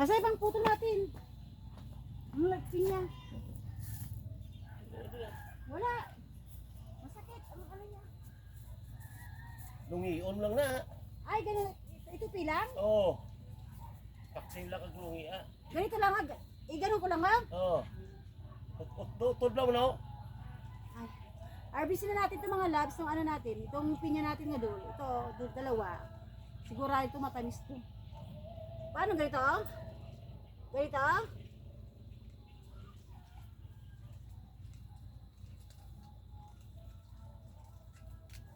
Masay pang puto natin. Ang lagping niya. Wala. Masakit. Ano ano niya? Lungion lang na. Ay, ganun. Ito, ito pilang? Oo. Taksin lang kag lungi ah. Ganito lang ha. Eh, ganun ko lang ha. Oo. Tutod lang no? Ay. Harvestin na natin itong mga labs ng ano natin. Itong pinya natin nga doon. Ito, doon, dalawa. Sigurado ito matamis to. Paano ganito? Ganito?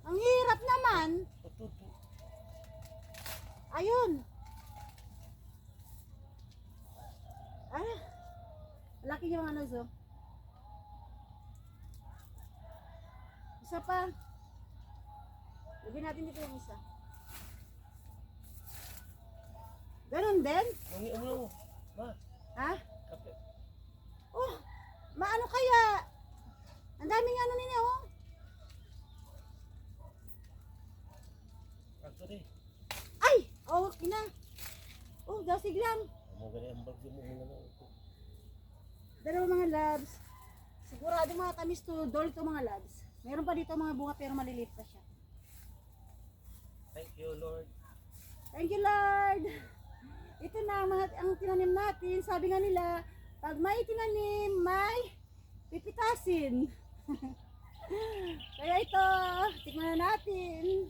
Ang hirap naman. Ayun. Ah. Laki yung ano so. Isa pa. Lagyan natin dito yung isa. Ganon din? Mo lang. Ma, Ha? kape. Oh, maano kaya? Ang daming ano ninyo, oh. Di. Ay! Oh, ina. Oh, dasig lang. Amo gani ang bagyo mo muna na. Dalawa mga labs. Sigurado mga tamis to, dol to mga labs. Meron pa dito mga bunga pero maliliit pa siya. Thank you Lord. Thank you, Lord. Ito na mga ang tinanim natin. Sabi nga nila, pag may tinanim, may pipitasin. Kaya ito, tikman na natin.